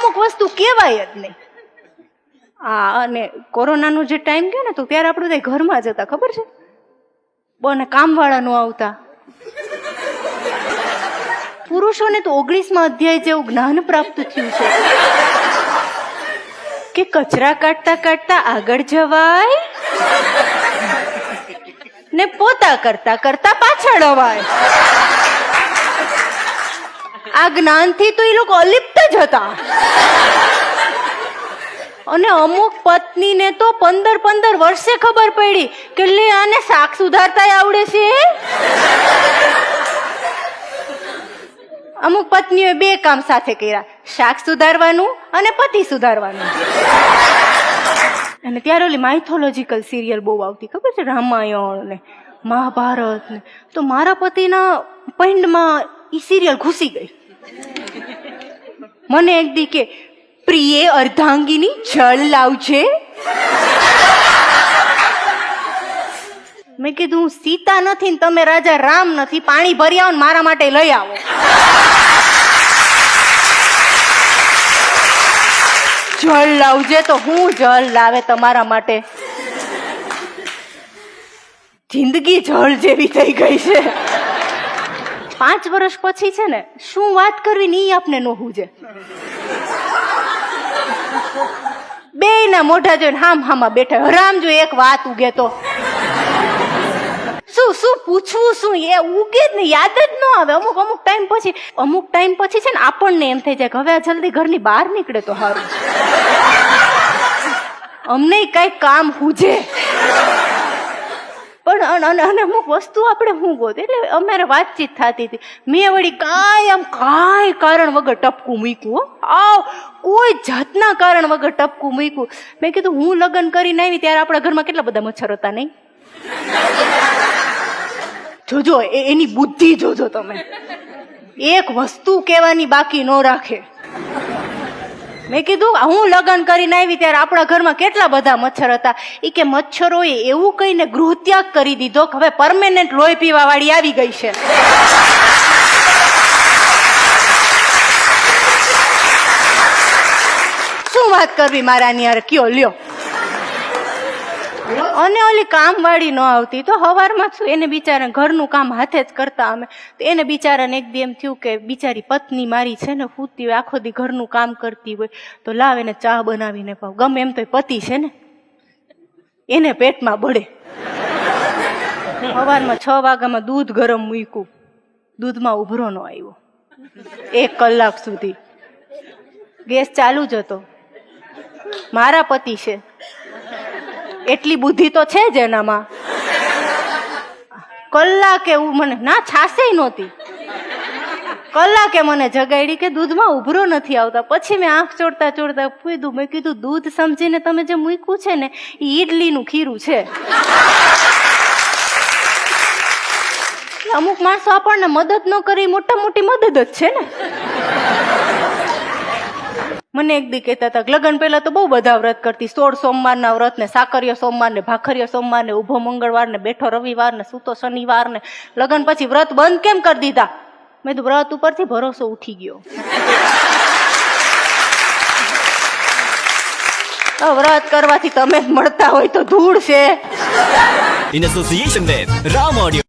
અમુક વસ્તુ કહેવાય જ નહીં. આ અને કોરોનાનો જે ટાઈમ ગયો ને, તો ત્યારે આપણે ત્યાં ઘરમાં જ હતા, ખબર છે? બને કામવાળા નો આવતા. પુરુષોને તો ઓગણીસમાં અધ્યાય જેવું જ્ઞાન પ્રાપ્ત થયું છે. કે કચરા કાઢતા કાઢતા આગળ જવાય ને પોતા કરતા કરતા પાછળ અવાય. આ જ્ઞાનથી તો એ લોકો અલિપ્ત જ હતા. અને અમુક પત્નીને તો પંદર પંદર વર્ષે ખબર પડી કે લે, આને શાક સુધારતા આવડે છે. અમુક પત્નીઓએ બે કામ સાથે કર્યા, શાક સુધારવાનું અને પતિ સુધારવાનું. અને ત્યારે ઓલી માઇથોલોજીકલ સિરિયલ બહુ આવતી, ખબર છે? રામાયણ ને મહાભારત ને. તો મારા પતિના પૈંડમાં એ સિરિયલ ઘૂસી ગઈ. મને એક દી કે, પ્રિય અર્ધાંગીની જળ લાવજે. મેં કીધું હું સીતા નથી ને તમે રાજા રામ નથી, પાણી ભરી આવો ને મારા માટે લઈ આવો. જળ લાવજે તો હું જળ લાવે તમારા માટે. જિંદગી જળ જેવી થઈ ગઈ છે. પાંચ વર્ષ પછી છે ને, શું વાત કરવી ની આપને નોહું છે બે ના મોઢા જોઈને હામ હામાં બેઠા. હરામ જો એક વાત ઉગે તો. શું શું પૂછવું, શું એ ઉગે જ ને, યાદ જ ન આવે. અમુક અમુક ટાઈમ પછી, અમુક ટાઈમ પછી છે ને આપણને એમ થઈ જાય કે હવે આ જલ્દી ઘરની બહાર નીકળે તો સારું અમને કઈ કામ હુજે. પણ અન- અન- અમુક વસ્તુ આપણે હું ગોત. એટલે અમારે વાતચીત થતી હતી. મેં વળી કાંઈ આમ, કાંઈ કારણ વગર ટપકું મૂક્યું. આવ, કોઈ જાતના કારણ વગર ટપકું મૂક્યું. મેં કીધું, હું લગ્ન કરીને આવી ત્યારે આપણા ઘરમાં કેટલા બધા મચ્છર હતા, નહીં? જોજો એની બુદ્ધિ જોજો તમે. એક વસ્તુ કહેવાની બાકી ન રાખે. મેં કીધું, હું લગ્ન કરીને આવી ત્યારે આપણા ઘરમાં કેટલા બધા મચ્છર હતા. એ કે, મચ્છરોએ એવું કહીને ગૃહત્યાગ કરી દીધો કે હવે પરમેનન્ટ લોહી પીવા વાળી આવી ગઈ છે. શું વાત કરવી મારાની યાર કયો, લ્યો. અને ઓલી કામ વાળી ન આવતી. તો હવારમાં શું એને બિચારા ઘરનું કામ હાથે જ કરતા અમે. તો એને બિચારાને એક દી એમ થયું કે બિચારી પત્ની મારી છે ને ફૂતી હોય, આખો દી ઘરનું કામ કરતી હોય. તો લાવ એને ચા બનાવીને પાવ. ગમે એમ તો પતિ છે ને, એને પેટમાં બળે. સવારમાં છ વાગ્યામાં દૂધ ગરમ મૂક્યું. દૂધમાં ઉભરો ન આવ્યો. એક કલાક સુધી. ગેસ ચાલુ જ હતો. મારા પતિ છે. એટલી બુદ્ધિ તો છે જ એનામાં. કલાકે એવું મને, ના છાસે નહોતી. કલાકે મને જગાડી કે દૂધમાં ઉભરો નથી આવતા. પછી મેં આંખ ચોડતા ચોડતા પૂછ્યું મેં કીધું, દૂધ સમજીને તમે જે મૂક્યું છે ને, એ ઈડલીનું ખીરું છે. અમુક માણસો આપણને મદદ ન કરી મોટા મોટી મદદ જ છે ને. મને એક દી કહેતા હતા લગ્ન પહેલાં તો બહુ બધા વ્રત કરતી. સોળ સોમવારના વ્રત ને સાકરિયો સોમવાર ને ભાખરિયો સોમવાર ને ઊભો મંગળવાર ને બેઠો રવિવાર ને સૂતો શનિવાર ને લગ્ન પછી વ્રત બંધ કેમ કરી દીધા? મેં તો વ્રત ઉપરથી ભરોસો ઉઠી ગયો. વ્રત કરવાથી તમે મળતા હોય તો ધૂળ છે.